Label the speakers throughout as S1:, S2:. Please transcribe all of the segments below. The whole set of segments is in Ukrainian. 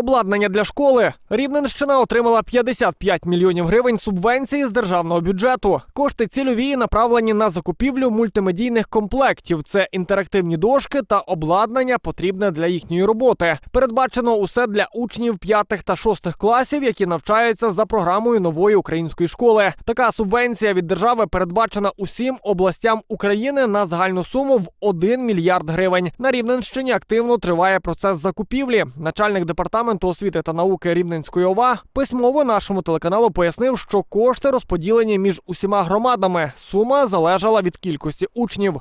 S1: Обладнання для школи. Рівненщина отримала 55 мільйонів гривень субвенції з державного бюджету. Кошти цільові направлені на закупівлю мультимедійних комплектів. Це інтерактивні дошки та обладнання, потрібне для їхньої роботи. Передбачено усе для учнів 5 та 6 класів, які навчаються за програмою нової української школи. Така субвенція від держави передбачена усім областям України на загальну суму в 1 мільярд гривень. На Рівненщині активно триває процес закупівлі. Начальник департаменту освіти та науки Рівненської ОВА письмово нашому телеканалу пояснив, що кошти розподілені між усіма громадами. Сума залежала від кількості учнів.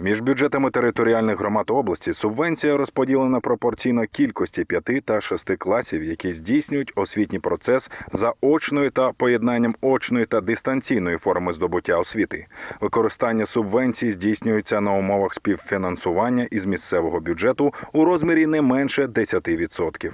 S2: Між бюджетами територіальних громад області субвенція розподілена пропорційно кількості п'яти та шести класів, які здійснюють освітній процес за очною та поєднанням очної та дистанційної форми здобуття освіти. Використання субвенцій здійснюється на умовах співфінансування із місцевого бюджету у розмірі не менше 10%.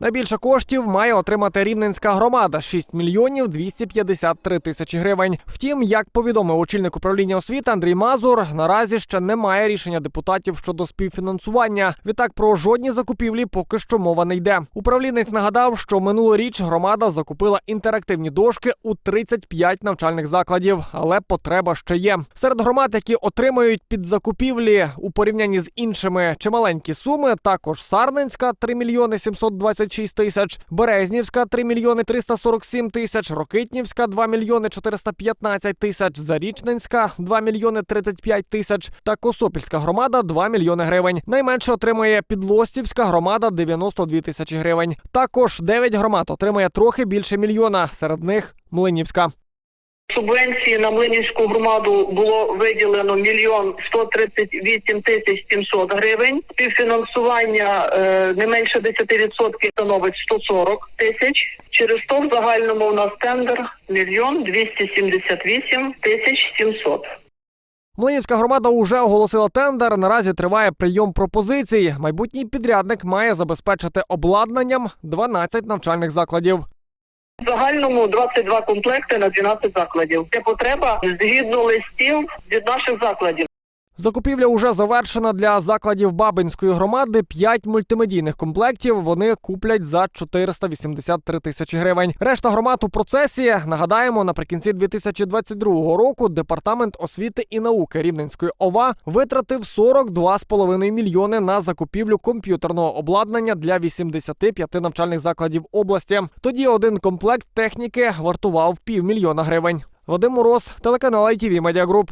S1: Найбільше коштів має отримати рівненська громада 6 мільйонів 253 тисячі гривень. Втім, як повідомив очільник управління освіти Андрій Мазур, наразі ще немає рішення депутатів щодо співфінансування. Відтак про жодні закупівлі поки що мова не йде. Управлінець нагадав, що минулоріч громада закупила інтерактивні дошки у 35 навчальних закладів, але потреба ще є. Серед громад, які отримають під закупівлі у порівнянні з іншими чималенькі суми, також Сарненська 3 мільйони 726 тисяч, Березнівська 3 мільйони 347 тисяч, Рокитнівська 2 мільйони 415 тисяч, Зарічненська 2 мільйони 35 тисяч та Косопільська громада 2 мільйони гривень. Найменше отримує Підлостівська громада 92 тисячі гривень. Також 9 громад отримує трохи більше мільйона. Серед них Млинівська.
S3: Субвенції на Млинівську громаду було виділено мільйон 138 тисяч 700 гривень. Співфінансування е, не менше 10% становить 140 тисяч. Через то в загальному у нас тендер мільйон 278 тисяч 700.
S1: Млинівська громада уже оголосила тендер. Наразі триває прийом пропозицій. Майбутній підрядник має забезпечити обладнанням 12 навчальних закладів.
S3: В загальному 22 комплекти на 12 закладів. Це потреба згідно листів від наших закладів.
S1: Закупівля уже завершена для закладів Бабинської громади. П'ять мультимедійних комплектів вони куплять за 483 тисячі гривень. Решта громад у процесі. Нагадаємо, наприкінці 2022 року департамент освіти і науки Рівненської ОВА витратив 42,5 мільйони на закупівлю комп'ютерного обладнання для 85 навчальних закладів області. Тоді один комплект техніки вартував півмільйона гривень. Вадим Мороз, телеканал ITV Media Group.